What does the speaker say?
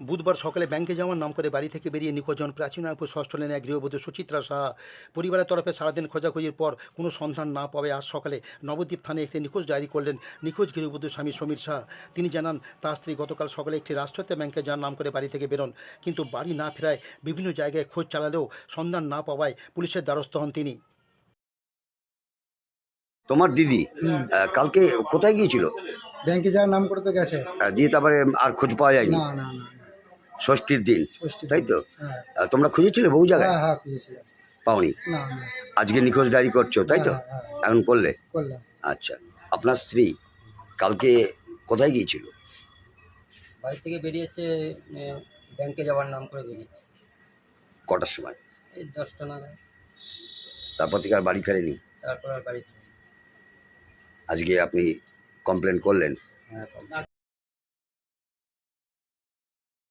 বুধবার সকালে ব্যাংকে যাওয়ার নাম করে বাড়ি থেকে বেরিয়ে নিখোঁজ হন প্রাচীনপুর ষষ্ঠ লেনে এক গৃহবধূ সুচিত্রা সাহা। পরিবারের তরফে সারাদিন খোঁজাখুঁজির পর কোনো সন্ধান না পাবে আজ সকালে নবদ্বীপ থানায় একটি নিখোঁজ ডায়েরি করলেন নিখোঁজ গৃহবধূ স্বামী সমীর শাহ তিনি জানান তার স্ত্রী গতকাল সকালে একটি রাষ্ট্রায়ত্ত ব্যাংকে যাওয়ার নাম করে বাড়ি থেকে বেরোন কিন্তু বাড়ি না ফেরায় বিভিন্ন জায়গায় খোঁজ চালালেও সন্ধান না পাওয়ায় পুলিশের দ্বারস্থ হন তিনি। তোমার দিদি কালকে কোথায় গিয়েছিল? ব্যাংকে যাওয়ার নাম করতে গেছে। দিয়ে তারপরে আর খোঁজ পাওয়া যায়নি? না না না। ষষ্ঠীর দিন তাই তো? তোমরা খুঁজেছিলে বহু জায়গায়? হ্যাঁ হ্যাঁ পাওনি? আজকে নিখোঁজ ডায়েরি করছ তাই তো? হ্যাঁ। এখন করলে? আচ্ছা। আপনার স্ত্রী কালকে কোথায় গিয়েছিল? বাড়ি থেকে বেরিয়েছে ব্যাংকে যাওয়ার নাম করে বেরিয়েছে। কটার সময়? এই দশটা নাগাদ। তারপর থেকে আর বাড়ি ফেরেনি? তারপর আর বাড়ি আজকে আপনি কমপ্লেন করলেন? হ্যাঁ